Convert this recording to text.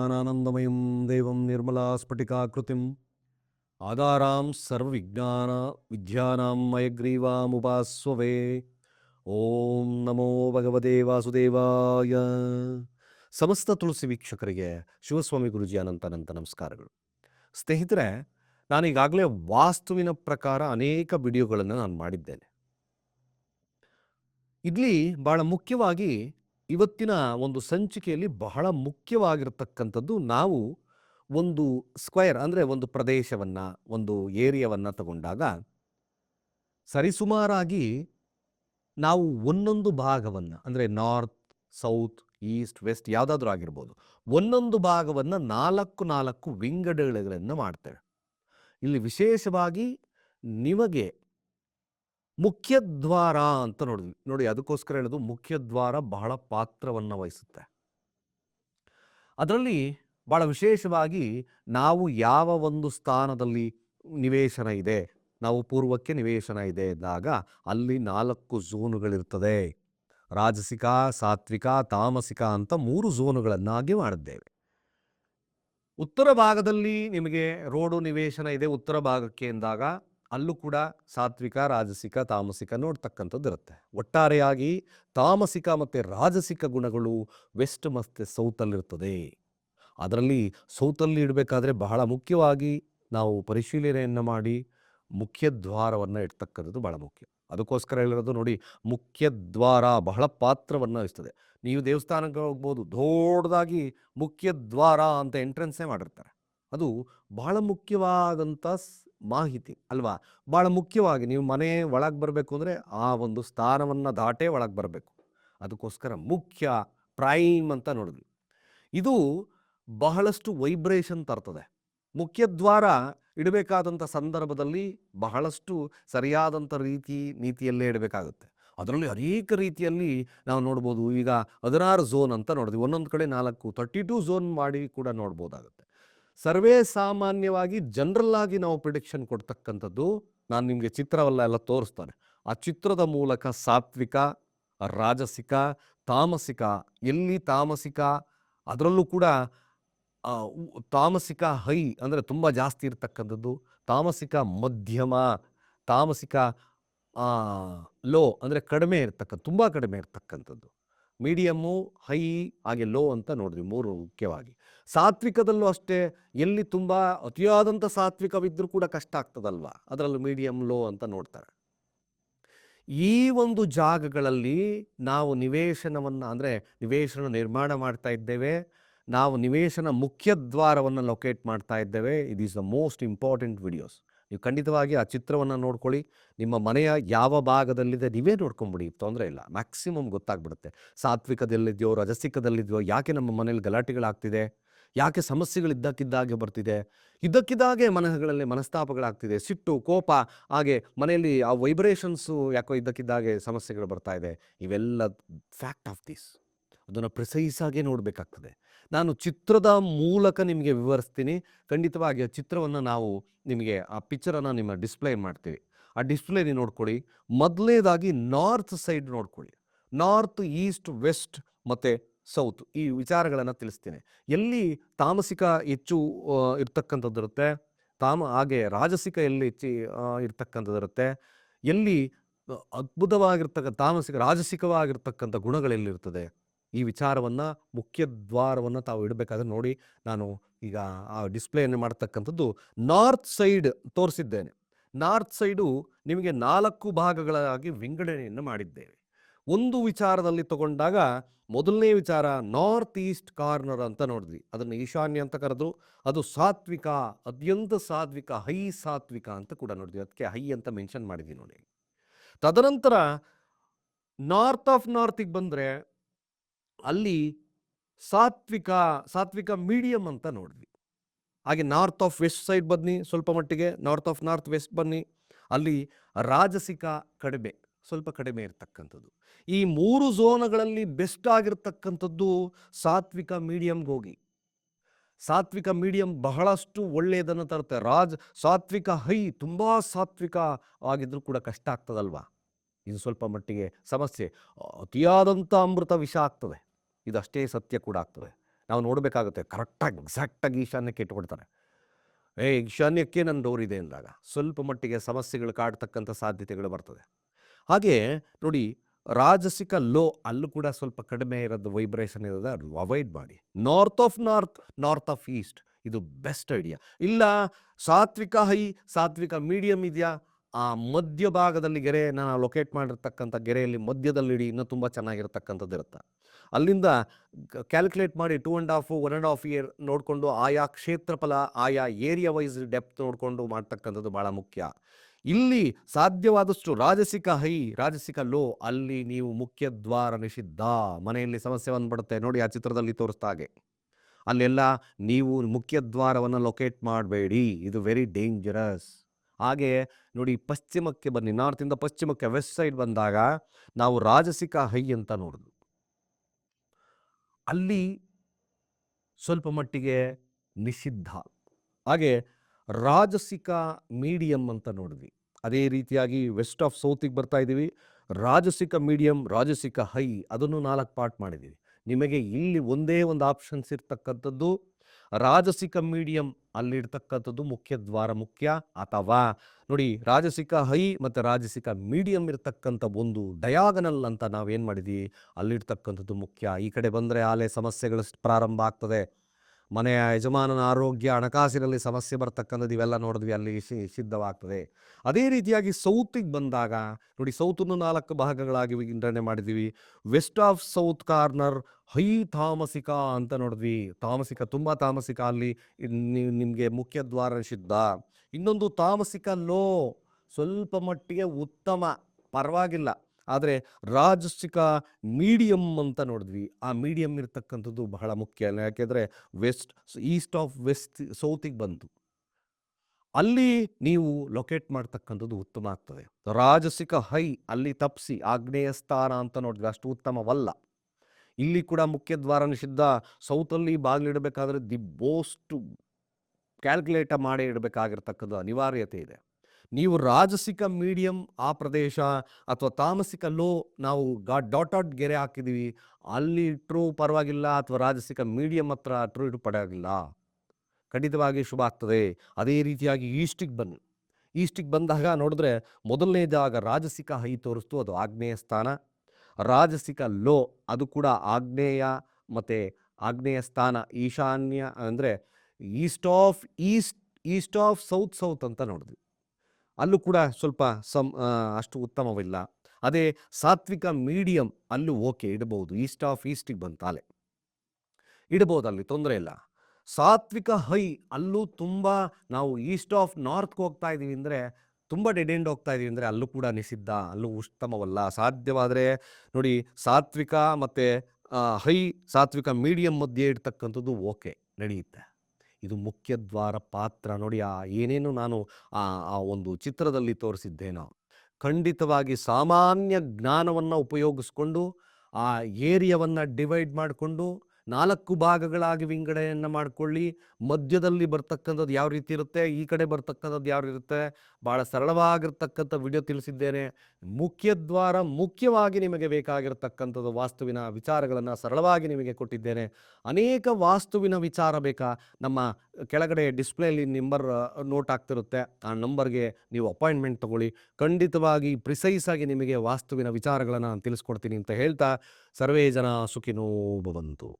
ज्ञानानन्दमयं देवं निर्मलास्फटिकाकृतिम् आधारां सर्वविज्ञान विद्यानां मयग्रीवामुपास्ववे ಓಂ ನಮೋ ಭಗವದೇ ವಾಸುದೇವಾಯ ಸಮಸ್ತ ತುಳಸಿ ವೀಕ್ಷಕರಿಗೆ ಶಿವಸ್ವಾಮಿ ಗುರುಜಿ ಅನಂತ ಅನಂತ ನಮಸ್ಕಾರಗಳು ಸ್ನೇಹಿತರೆ ನಾನು ಈಗಾಗಲೇ ವಾಸ್ತುವಿನ ಪ್ರಕಾರ ಅನೇಕ ವಿಡಿಯೋಗಳನ್ನು ನಾನು ಮಾಡಿದ್ದೇನೆ ಇಲ್ಲಿ ಬಹಳ ಮುಖ್ಯವಾಗಿ ಇವತ್ತಿನ ಒಂದು ಸಂಚಿಕೆಯಲ್ಲಿ ಬಹಳ ಮುಖ್ಯವಾಗಿರತಕ್ಕಂಥದ್ದು ನಾವು ಒಂದು ಸ್ಕ್ವೇರ್ ಅಂದರೆ ಒಂದು ಪ್ರದೇಶವನ್ನು, ಒಂದು ಏರಿಯಾವನ್ನು ತಗೊಂಡಾಗ ಸರಿಸುಮಾರಾಗಿ ನಾವು ಒಂದೊಂದು ಭಾಗವನ್ನು ಅಂದರೆ ನಾರ್ತ್, ಸೌತ್, ಈಸ್ಟ್, ವೆಸ್ಟ್ ಯಾವುದಾದ್ರೂ ಆಗಿರ್ಬೋದು, ಒಂದೊಂದು ಭಾಗವನ್ನು ನಾಲ್ಕು ನಾಲ್ಕು ವಿಂಗಡಗಳನ್ನು ಮಾಡ್ತೇವೆ. ಇಲ್ಲಿ ವಿಶೇಷವಾಗಿ ನಿಮಗೆ ಮುಖ್ಯದ್ವಾರ ಅಂತ ನೋಡಿದ್ವಿ. ನೋಡಿ ಅದಕ್ಕೋಸ್ಕರ ಹೇಳೋದು ಮುಖ್ಯದ್ವಾರ ಬಹಳ ಪಾತ್ರವನ್ನು ವಹಿಸುತ್ತೆ. ಅದರಲ್ಲಿ ಬಹಳ ವಿಶೇಷವಾಗಿ ನಾವು ಯಾವ ಒಂದು ಸ್ಥಾನದಲ್ಲಿ ನಿವೇಶನ ಇದೆ, ನಾವು ಪೂರ್ವಕ್ಕೆ ನಿವೇಶನ ಇದೆ ಎಂದಾಗ ಅಲ್ಲಿ ನಾಲ್ಕು ಝೋನುಗಳಿರ್ತದೆ. ರಾಜಸಿಕ, ಸಾತ್ವಿಕ, ತಾಮಸಿಕ ಅಂತ ಮೂರು ಝೋನುಗಳನ್ನಾಗಿ ಮಾಡಿದ್ದೇವೆ. ಉತ್ತರ ಭಾಗದಲ್ಲಿ ನಿಮಗೆ ರೋಡು ನಿವೇಶನ ಇದೆ ಉತ್ತರ ಭಾಗಕ್ಕೆ ಎಂದಾಗ ಅಲ್ಲೂ ಕೂಡ ಸಾತ್ವಿಕ, ರಾಜಸಿಕ, ತಾಮಸಿಕ ನೋಡ್ತಕ್ಕಂಥದ್ದು ಇರುತ್ತೆ. ಒಟ್ಟಾರೆಯಾಗಿ ತಾಮಸಿಕ ಮತ್ತು ರಾಜಸಿಕ ಗುಣಗಳು ವೆಸ್ಟ್ ಮತ್ತು ಸೌತಲ್ಲಿರ್ತದೆ ಅದರಲ್ಲಿ ಸೌತಲ್ಲಿ ಇಡಬೇಕಾದ್ರೆ ಬಹಳ ಮುಖ್ಯವಾಗಿ ನಾವು ಪರಿಶೀಲನೆಯನ್ನು ಮಾಡಿ ಮುಖ್ಯ ದ್ವಾರವನ್ನು ಇಡ್ತಕ್ಕಂಥದ್ದು ಬಹಳ ಮುಖ್ಯ. ಅದಕ್ಕೋಸ್ಕರ ಹೇಳಿರೋದು ನೋಡಿ, ಮುಖ್ಯ ದ್ವಾರ ಬಹಳ ಪಾತ್ರವನ್ನು ವಹಿಸ್ತದೆ. ನೀವು ದೇವಸ್ಥಾನಕ್ಕೆ ಹೋಗ್ಬೋದು, ದೊಡ್ಡದಾಗಿ ಮುಖ್ಯ ದ್ವಾರ ಅಂತ ಎಂಟ್ರೆನ್ಸೇ ಮಾಡಿರ್ತಾರೆ. ಅದು ಬಹಳ ಮುಖ್ಯವಾದಂಥ ಮಾಹಿತಿ ಅಲ್ವಾ? ಭಾಳ ಮುಖ್ಯವಾಗಿ ನೀವು ಮನೆ ಒಳಗೆ ಬರಬೇಕು ಅಂದರೆ ಆ ಒಂದು ಸ್ಥಾನವನ್ನು ದಾಟೇ ಒಳಗೆ ಬರಬೇಕು. ಅದಕ್ಕೋಸ್ಕರ ಮುಖ್ಯ ಪ್ರೈಮ್ ಅಂತ ನೋಡಿದ್ವಿ. ಇದು ಬಹಳಷ್ಟು ವೈಬ್ರೇಷನ್ ತರ್ತದೆ. ಮುಖ್ಯದ್ವಾರ ಇಡಬೇಕಾದಂಥ ಸಂದರ್ಭದಲ್ಲಿ ಬಹಳಷ್ಟು ಸರಿಯಾದಂಥ ರೀತಿ, ನೀತಿಯಲ್ಲೇ ಇಡಬೇಕಾಗುತ್ತೆ. ಅದರಲ್ಲಿ ಅನೇಕ ರೀತಿಯಲ್ಲಿ ನಾವು ನೋಡ್ಬೋದು, ಈಗ ಹದಿನಾರು ಝೋನ್ ಅಂತ ನೋಡಿದ್ವಿ. ಒಂದೊಂದು ಕಡೆ ನಾಲ್ಕು ತರ್ಟಿ ಟು ಝೋನ್ ಮಾಡಿ ಕೂಡ ನೋಡ್ಬೋದಾಗುತ್ತೆ. ಸರ್ವೇ ಸಾಮಾನ್ಯವಾಗಿ ಜನರಲ್ ಆಗಿ ನಾವು ಪ್ರಿಡಿಕ್ಷನ್ ಕೊಡ್ತಕ್ಕಂಥದ್ದು ನಾನು ನಿಮಗೆ ಚಿತ್ರವಲ್ಲ ಎಲ್ಲ ತೋರಿಸ್ತಾನೆ. ಆ ಚಿತ್ರದ ಮೂಲಕ ಸಾತ್ವಿಕ, ರಾಜಸಿಕ, ತಾಮಸಿಕ, ಎಲ್ಲಿ ತಾಮಸಿಕ, ಅದರಲ್ಲೂ ಕೂಡ ತಾಮಸಿಕ ಹೈ ಅಂದರೆ ತುಂಬ ಜಾಸ್ತಿ ಇರತಕ್ಕಂಥದ್ದು. ತಾಮಸಿಕ ಮಧ್ಯಮ, ತಾಮಸಿಕ ಲೋ ಅಂದರೆ ಕಡಿಮೆ ಇರ್ತಕ್ಕಂಥ, ತುಂಬ ಕಡಿಮೆ ಇರ್ತಕ್ಕಂಥದ್ದು. ಮೀಡಿಯಮ್ಮು ಹೈ ಹಾಗೆ ಲೋ ಅಂತ ನೋಡಿದ್ವಿ ಮೂರು ಮುಖ್ಯವಾಗಿ. ಸಾತ್ವಿಕದಲ್ಲೂ ಅಷ್ಟೇ, ಎಲ್ಲಿ ತುಂಬ ಅತಿಯಾದಂಥ ಸಾತ್ವಿಕವಿದ್ದರೂ ಕೂಡ ಕಷ್ಟ ಆಗ್ತದಲ್ವಾ? ಅದರಲ್ಲೂ ಮೀಡಿಯಮ್ ಲೋ ಅಂತ ನೋಡ್ತಾರೆ. ಈ ಒಂದು ಜಾಗಗಳಲ್ಲಿ ನಾವು ನಿವೇಶನವನ್ನು ಅಂದರೆ ನಿವೇಶನ ನಿರ್ಮಾಣ ಮಾಡ್ತಾ ಇದ್ದೇವೆ, ನಾವು ನಿವೇಶನ ಮುಖ್ಯ ದ್ವಾರವನ್ನು ಲೊಕೇಟ್ ಮಾಡ್ತಾ ಇದ್ದೇವೆ. It is the most important videos ನೀವು ಖಂಡಿತವಾಗಿ ಆ ಚಿತ್ರವನ್ನು ನೋಡ್ಕೊಳ್ಳಿ. ನಿಮ್ಮ ಮನೆಯ ಯಾವ ಭಾಗದಲ್ಲಿದೆ ನೀವೇ ನೋಡ್ಕೊಂಬಿಡಿ, ತೊಂದರೆ ಇಲ್ಲ. ಮ್ಯಾಕ್ಸಿಮಮ್ ಗೊತ್ತಾಗ್ಬಿಡುತ್ತೆ. ಸಾತ್ವಿಕದಲ್ಲಿದೆಯೋ, ರಜಸಿಕದಲ್ಲಿದೆಯೋ, ಯಾಕೆ ನಮ್ಮ ಮನೇಲಿ ಗಲಾಟೆಗಳಾಗ್ತಿದೆ? ಯಾಕೆ ಸಮಸ್ಯೆಗಳು ಇದ್ದಕ್ಕಿದ್ದಾಗೆ ಬರ್ತಿದೆ? ಇದ್ದಕ್ಕಿದ್ದಾಗೆ ಮನಗಳಲ್ಲಿ ಮನಸ್ತಾಪಗಳಾಗ್ತಿದೆ. ಸಿಟ್ಟು, ಕೋಪ, ಹಾಗೆ ಮನೆಯಲ್ಲಿ ಆ ವೈಬ್ರೇಷನ್ಸು ಯಾಕೋ ಇದ್ದಕ್ಕಿದ್ದಾಗೆ ಸಮಸ್ಯೆಗಳು ಬರ್ತಾ ಇದೆ. ಇವೆಲ್ಲ ಫ್ಯಾಕ್ಟ್ ಆಫ್ ದಿಸ್ ಅದನ್ನು ಪ್ರಿಸೈಸಾಗೆ ನೋಡಬೇಕಾಗ್ತದೆ. ನಾನು ಚಿತ್ರದ ಮೂಲಕ ನಿಮಗೆ ವಿವರಿಸ್ತೀನಿ. ಖಂಡಿತವಾಗಿ ಆ ಚಿತ್ರವನ್ನು ನಾವು ನಿಮಗೆ ಆ ಪಿಕ್ಚರನ್ನು ನಿಮ್ಮ ಡಿಸ್ಪ್ಲೇ ಮಾಡ್ತೀವಿ. ಆ ಡಿಸ್ಪ್ಲೇ ನೋಡ್ಕೊಳ್ಳಿ. ಮೊದಲನೇದಾಗಿ ನಾರ್ತ್ ಸೈಡ್ ನೋಡ್ಕೊಳ್ಳಿ. ನಾರ್ತ್ ಈಸ್ಟ್ ವೆಸ್ಟ್ ಮತ್ತು ಸೌತ್ ಈ ವಿಚಾರಗಳನ್ನು ತಿಳಿಸ್ತೀನಿ. ಎಲ್ಲಿ ತಾಮಸಿಕ ಹೆಚ್ಚು ಇರ್ತಕ್ಕಂಥದ್ದಿರುತ್ತೆ ತಾಮ, ಹಾಗೆ ರಾಜಸಿಕ ಎಲ್ಲಿ ಹೆಚ್ಚು ಇರ್ತಕ್ಕಂಥದ್ದಿರುತ್ತೆ ಎಲ್ಲಿ ಅದ್ಭುತವಾಗಿರ್ತಕ್ಕ, ತಾಮಸಿಕ, ರಾಜಸಿಕವಾಗಿರ್ತಕ್ಕಂಥ ಗುಣಗಳೆಲ್ಲಿರ್ತದೆ ಈ ವಿಚಾರವನ್ನು ಮುಖ್ಯ ದ್ವಾರವನ್ನು ತಾವು ಇಡಬೇಕಾದ್ರೆ ನೋಡಿ ನಾನು ಈಗ ಆ ಡಿಸ್ಪ್ಲೇಯನ್ನು ಮಾಡ್ತಕ್ಕಂಥದ್ದು ನಾರ್ತ್ ಸೈಡ್ ತೋರಿಸಿದ್ದೇನೆ. ನಾರ್ತ್ ಸೈಡು ನಿಮಗೆ ನಾಲ್ಕು ಭಾಗಗಳಾಗಿ ವಿಂಗಡಣೆಯನ್ನು ಮಾಡಿದ್ದೇವೆ. ಒಂದು ವಿಚಾರದಲ್ಲಿ ತಗೊಂಡಾಗ ಮೊದಲನೇ ವಿಚಾರ ನಾರ್ತ್ ಈಸ್ಟ್ ಕಾರ್ನರ್ ಅಂತ ನೋಡಿದ್ವಿ. ಅದನ್ನು ಈಶಾನ್ಯ ಅಂತ ಕರೆದ್ರು. ಅದು ಸಾತ್ವಿಕ, ಅತ್ಯಂತ ಸಾತ್ವಿಕ, ಹೈ ಸಾತ್ವಿಕ ಅಂತ ಕೂಡ ನೋಡಿದ್ವಿ. ಅದಕ್ಕೆ ಹೈ ಅಂತ ಮೆನ್ಷನ್ ಮಾಡಿದ್ವಿ ನೋಡಿ. ತದನಂತರ ನಾರ್ತ್ ಆಫ್ ನಾರ್ತಿಗೆ ಬಂದರೆ ಅಲ್ಲಿ ಸಾತ್ವಿಕ ಸಾತ್ವಿಕ ಮೀಡಿಯಂ ಅಂತ ನೋಡಿದ್ವಿ. ಹಾಗೆ ನಾರ್ತ್ ಆಫ್ ವೆಸ್ಟ್ ಸೈಡ್ ಬನ್ನಿ ಸ್ವಲ್ಪ ಮಟ್ಟಿಗೆ, ನಾರ್ತ್ ಆಫ್ ನಾರ್ತ್ ವೆಸ್ಟ್ ಬನ್ನಿ. ಅಲ್ಲಿ ರಾಜಸಿಕ ಕಡಿಮೆ, ಸ್ವಲ್ಪ ಕಡಿಮೆ ಇರತಕ್ಕಂಥದ್ದು. ಈ ಮೂರು ಝೋನ್ಗಳಲ್ಲಿ ಬೆಸ್ಟ್ ಆಗಿರ್ತಕ್ಕಂಥದ್ದು ಸಾತ್ವಿಕ ಮೀಡಿಯಂಗೆ ಹೋಗಿ. ಸಾತ್ವಿಕ ಮೀಡಿಯಂ ಬಹಳಷ್ಟು ಒಳ್ಳೆಯದನ್ನು ತರುತ್ತೆ. ರಾಜ್, ಸಾತ್ವಿಕ ಹೈ ತುಂಬ ಸಾತ್ವಿಕ ಆಗಿದ್ರೂ ಕೂಡ ಕಷ್ಟ ಆಗ್ತದಲ್ವಾ? ಇದು ಸ್ವಲ್ಪ ಮಟ್ಟಿಗೆ ಸಮಸ್ಯೆ. ಅತಿಯಾದಂಥ ಅಮೃತ ವಿಷ ಆಗ್ತದೆ. ಇದಷ್ಟೇ ಸತ್ಯ ಕೂಡ ಆಗ್ತದೆ. ನಾವು ನೋಡಬೇಕಾಗುತ್ತೆ ಕರೆಕ್ಟಾಗಿ, ಎಕ್ಸಾಕ್ಟಾಗಿ ಈಶಾನ್ಯಕ್ಕೆ ಇಟ್ಕೊಡ್ತಾರೆ ಏ ಈಶಾನ್ಯಕ್ಕೆ ನನ್ನ ಡೋರ್ ಇದೆ ಅಂದಾಗ ಸ್ವಲ್ಪ ಮಟ್ಟಿಗೆ ಸಮಸ್ಯೆಗಳು ಕಾಡ್ತಕ್ಕಂಥ ಸಾಧ್ಯತೆಗಳು ಬರ್ತದೆ. ಹಾಗೆ ನೋಡಿ ರಾಜಸಿಕ ಲೋ ಅಲ್ಲೂ ಕೂಡ ಸ್ವಲ್ಪ ಕಡಿಮೆ ಇರೋದು ವೈಬ್ರೇಷನ್ ಇರೋದು ಅವಾಯ್ಡ್ ಮಾಡಿ. North of north north of east, ಇದು ಬೆಸ್ಟ್ ಐಡಿಯಾ. ಇಲ್ಲ ಸಾತ್ವಿಕ ಹೈ, ಸಾತ್ವಿಕ ಮೀಡಿಯಂ ಇದೆಯಾ? ಆ ಮಧ್ಯ ಭಾಗದಲ್ಲಿ ಗೆರೆಯನ್ನು ನಾವು ಲೊಕೇಟ್ ಮಾಡಿರ್ತಕ್ಕಂಥ ಗೆರೆಯಲ್ಲಿ ಮಧ್ಯದಲ್ಲಿಡಿ ಇನ್ನೂ ತುಂಬ ಚೆನ್ನಾಗಿರ್ತಕ್ಕಂಥದ್ದು ಇರುತ್ತೆ. ಅಲ್ಲಿಂದ ಕ್ಯಾಲ್ಕುಲೇಟ್ ಮಾಡಿ two and half one and half year ನೋಡಿಕೊಂಡು ಆಯಾ ಕ್ಷೇತ್ರಫಲ, ಆಯಾ ಏರಿಯಾ ವೈಸ್ ಡೆಪ್ತ್ ನೋಡಿಕೊಂಡು ಮಾಡ್ತಕ್ಕಂಥದ್ದು ಭಾಳ ಮುಖ್ಯ. ಇಲ್ಲಿ ಸಾಧ್ಯವಾದಷ್ಟು ರಾಜಸಿಕ ಹೈ ರಾಜಸಿಕ ಲೋ ಅಲ್ಲಿ ನೀವು ಮುಖ್ಯ ದ್ವಾರ ನಿಷಿದ್ಧ. ಮನೆಯಲ್ಲಿ ಸಮಸ್ಯೆ ಬಂದ್ಬಿಡುತ್ತೆ. ನೋಡಿ ಆ ಚಿತ್ರದಲ್ಲಿ ತೋರಿಸ್ತಾ ಹಾಗೆ. ಅಲ್ಲೆಲ್ಲ ನೀವು ಮುಖ್ಯ ದ್ವಾರವನ್ನು ಲೊಕೇಟ್ ಮಾಡಬೇಡಿ. ಇದು ವೆರಿ ಡೇಂಜರಸ್ ಹಾಗೆ ನೋಡಿ ಪಶ್ಚಿಮಕ್ಕೆ ಬನ್ನಿ. ನಾರ್ತಿಂದ ಪಶ್ಚಿಮಕ್ಕೆ ವೆಸ್ಟ್ ಸೈಡ್ ಬಂದಾಗ ನಾವು ರಾಜಸಿಕ ಹೈ ಅಂತ ನೋಡಿದ್ವಿ ಅಲ್ಲಿ ಸ್ವಲ್ಪ ಮಟ್ಟಿಗೆ ನಿಷಿದ್ಧ. ಹಾಗೆ ರಾಜಸಿಕ ಮೀಡಿಯಂ ಅಂತ ನೋಡಿದ್ವಿ. ಅದೇ ರೀತಿಯಾಗಿ ವೆಸ್ಟ್ ಆಫ್ ಸೌತಿಗೆ ಬರ್ತಾ ಇದ್ದೀವಿ. ರಾಜಸಿಕ ಮೀಡಿಯಂ, ರಾಜಸಿಕ ಹೈ ಅದನ್ನು ನಾಲ್ಕು ಪಾರ್ಟ್ ಮಾಡಿದ್ದೀವಿ. ನಿಮಗೆ ಇಲ್ಲಿ ಒಂದೇ ಒಂದು ಆಪ್ಷನ್ಸ್ ಇರ್ತಕ್ಕಂಥದ್ದು ರಾಜಸಿಕ ಮೀಡಿಯಂ ಅಲ್ಲಿರ್ತಕ್ಕಂಥದ್ದು ಮುಖ್ಯ ದ್ವಾರ ಮುಖ್ಯ ಅಥವಾ ನೋಡಿ ರಾಜಸಿಕ ಹೈ ಮತ್ತು ರಾಜಸಿಕ ಮೀಡಿಯಂ ಇರತಕ್ಕಂಥ ಒಂದು ಡಯಾಗನಲ್ ಅಂತ ನಾವೇನು ಮಾಡಿದ್ವಿ ಅಲ್ಲಿರ್ತಕ್ಕಂಥದ್ದು ಮುಖ್ಯ. ಈ ಕಡೆ ಬಂದರೆ ಆಲೆ ಸಮಸ್ಯೆಗಳು ಪ್ರಾರಂಭ ಆಗ್ತದೆ. ಮನೆಯ ಯಜಮಾನನ ಆರೋಗ್ಯ, ಹಣಕಾಸಿನಲ್ಲಿ ಸಮಸ್ಯೆ ಬರ್ತಕ್ಕಂಥದ್ದು ಇವೆಲ್ಲ ನೋಡಿದ್ವಿ, ಅಲ್ಲಿ ಸಿದ್ಧವಾಗ್ತದೆ. ಅದೇ ರೀತಿಯಾಗಿ ಸೌತಿಗೆ ಬಂದಾಗ, ನೋಡಿ ಸೌತನ್ನು ನಾಲ್ಕು ಭಾಗಗಳಾಗಿ ವಿಂಗಡಣೆ ಮಾಡಿದ್ವಿ ವೆಸ್ಟ್ ಆಫ್ ಸೌತ್ ಕಾರ್ನರ್, ಹೈ ತಾಮಸಿಕ ಅಂತ ನೋಡಿದ್ವಿ. ತಾಮಸಿಕ, ತುಂಬ ತಾಮಸಿಕ ಅಲ್ಲಿ ನಿಮಗೆ ಮುಖ್ಯ ದ್ವಾರ ಸಿದ್ಧ ಇನ್ನೊಂದು ತಾಮಸಿಕ ಲೋ, ಸ್ವಲ್ಪ ಮಟ್ಟಿಗೆ ಉತ್ತಮ, ಪರವಾಗಿಲ್ಲ. ಆದರೆ ರಾಜಸಿಕ ಮೀಡಿಯಂ ಅಂತ ನೋಡಿದ್ವಿ. ಆ ಮೀಡಿಯಂ ಇರ್ತಕ್ಕಂಥದ್ದು ಬಹಳ ಮುಖ್ಯ. ಯಾಕೆಂದರೆ ವೆಸ್ಟ್, ಈಸ್ಟ್ ಆಫ್ ವೆಸ್ಟ್, ಸೌತಿಗೆ ಬಂತು. ಅಲ್ಲಿ ನೀವು ಲೊಕೇಟ್ ಮಾಡ್ತಕ್ಕಂಥದ್ದು ಉತ್ತಮ ಆಗ್ತದೆ. ರಾಜಸಿಕ ಹೈ, ಅಲ್ಲಿ ತಪ್ಪಿಸಿ ಆಗ್ನೇಯ ಸ್ಥಾನ ಅಂತ ನೋಡಿದ್ವಿ. ಅಷ್ಟು ಉತ್ತಮವಲ್ಲ. ಇಲ್ಲಿ ಕೂಡ ಮುಖ್ಯ ದ್ವಾರ ನಿಷಿದ್ಧ. ಸೌತಲ್ಲಿ ಬಾಗಿಲಿಡಬೇಕಾದ್ರೆ ದಿ ಬೋಸ್ಟ್ ಕ್ಯಾಲ್ಕುಲೇಟ ಮಾಡಿ ಇಡಬೇಕಾಗಿರ್ತಕ್ಕಂಥ ಅನಿವಾರ್ಯತೆ ಇದೆ. ನೀವು ರಾಜಸಿಕ ಮೀಡಿಯಂ ಆ ಪ್ರದೇಶ ಅಥವಾ ತಾಮಸಿಕ ಲೋ ನಾವು ಗಾ, ಡಾಟ್ ಗೆರೆ ಹಾಕಿದ್ದೀವಿ, ಅಲ್ಲಿ ಇಟ್ಟರೂ ಪರವಾಗಿಲ್ಲ ಅಥವಾ ರಾಜಸಿಕ ಮೀಡಿಯಂ ಹತ್ರ ಟ್ರೂ ಇಟ್ಟು ಪಡೆಯಾಗಿಲ್ಲ ಖಂಡಿತವಾಗಿ ಶುಭ ಆಗ್ತದೆ. ಅದೇ ರೀತಿಯಾಗಿ ಈಸ್ಟಿಗೆ ಬನ್ನಿ. ಈಸ್ಟಿಗೆ ಬಂದಾಗ ನೋಡಿದ್ರೆ ಮೊದಲನೇದಾಗ ರಾಜಸಿಕ ಹೈ ತೋರಿಸ್ತು, ಅದು ಆಗ್ನೇಯ ಸ್ಥಾನ. ರಾಜಸಿಕ ಲೋ, ಅದು ಕೂಡ ಆಗ್ನೇಯ ಮತ್ತು ಆಗ್ನೇಯ ಸ್ಥಾನ, ಈಶಾನ್ಯ ಅಂದರೆ east of east east of south south ಅಂತ ನೋಡಿದ್ವಿ. ಅಲ್ಲೂ ಕೂಡ ಸ್ವಲ್ಪ ಸಮ್ ಅಷ್ಟು ಉತ್ತಮವಿಲ್ಲ. ಅದೇ ಸಾತ್ವಿಕ ಮೀಡಿಯಂ ಅಲ್ಲೂ ಓಕೆ ಇಡಬಹುದು. ಈಸ್ಟ್ ಆಫ್ ಈಸ್ಟಿಗೆ ಬಂತಾಲೆ ಇಡಬಹುದು ಅಲ್ಲಿ, ತೊಂದರೆ ಇಲ್ಲ. ಸಾತ್ವಿಕ ಹೈ ಅಲ್ಲೂ ತುಂಬ ನಾವು ಈಸ್ಟ್ ಆಫ್ ನಾರ್ತ್ಗೆ ಹೋಗ್ತಾ ಇದ್ದೀವಿ ಅಂದರೆ ತುಂಬ ಡೆಡ್ ಎಂಡ್ ಹೋಗ್ತಾ ಇದ್ದೀವಿ ಅಂದರೆ ಅಲ್ಲೂ ಕೂಡ ನಿಷಿದ್ಧ, ಅಲ್ಲೂ ಉತ್ತಮವಲ್ಲ. ಸಾಧ್ಯವಾದರೆ ನೋಡಿ ಸಾತ್ವಿಕ ಮತ್ತು ಹೈ ಸಾತ್ವಿಕ ಮೀಡಿಯಂ ಮಧ್ಯೆ ಇಡ್ತಕ್ಕಂಥದ್ದು ಓಕೆ, ನಡೆಯುತ್ತೆ. ಇದು ಮುಖ್ಯ ದ್ವಾರ ಪಾತ್ರ. ನೋಡಿ, ಆ ಏನೇನು ನಾನು ಆ ಆ ಒಂದು ಚಿತ್ರದಲ್ಲಿ ತೋರಿಸಿದ್ದೇನೋ. ಖಂಡಿತವಾಗಿ ಸಾಮಾನ್ಯ ಜ್ಞಾನವನ್ನು ಉಪಯೋಗಿಸ್ಕೊಂಡು, ಆ ಏರಿಯಾವನ್ನು ಡಿವೈಡ್ ಮಾಡಿಕೊಂಡು, ನಾಲ್ಕು ಭಾಗಗಳಾಗಿ ವಿಂಗಡಣೆಯನ್ನು ಮಾಡಿಕೊಳ್ಳಿ. ಮಧ್ಯದಲ್ಲಿ ಬರ್ತಕ್ಕಂಥದ್ದು ಯಾವ ರೀತಿ ಇರುತ್ತೆ? ಈ ಕಡೆ ಬರ್ತಕ್ಕಂಥದ್ದು ಯಾವ ಇರುತ್ತೆ? ಭಾಳ ಸರಳವಾಗಿರ್ತಕ್ಕಂಥ ವಿಡಿಯೋ ತಿಳಿಸಿದ್ದೇನೆ. ಮುಖ್ಯದ್ವಾರ ಮುಖ್ಯವಾಗಿ ನಿಮಗೆ ಬೇಕಾಗಿರತಕ್ಕಂಥದ್ದು ವಾಸ್ತುವಿನ ವಿಚಾರಗಳನ್ನು ಸರಳವಾಗಿ ನಿಮಗೆ ಕೊಟ್ಟಿದ್ದೇನೆ. ಅನೇಕ ವಾಸ್ತುವಿನ ವಿಚಾರ ಬೇಕಾ? ನಮ್ಮ ಕೆಳಗಡೆ ಡಿಸ್ಪ್ಲೇಲಿ ನಂಬರ್ ನೋಟ್ ಆಗ್ತಿರುತ್ತೆ. ಆ ನಂಬರ್ಗೆ ನೀವು ಅಪಾಯಿಂಟ್ಮೆಂಟ್ ತಗೊಳ್ಳಿ. ಖಂಡಿತವಾಗಿ ಪ್ರಿಸೈಸ್ ಆಗಿ ನಿಮಗೆ ವಾಸ್ತುವಿನ ವಿಚಾರಗಳನ್ನು ನಾನು ತಿಳಿಸ್ಕೊಡ್ತೀನಿ ಅಂತ ಹೇಳ್ತಾ, ಸರ್ವೇ ಜನ ಸುಖಿನೋ ಭವಂತು.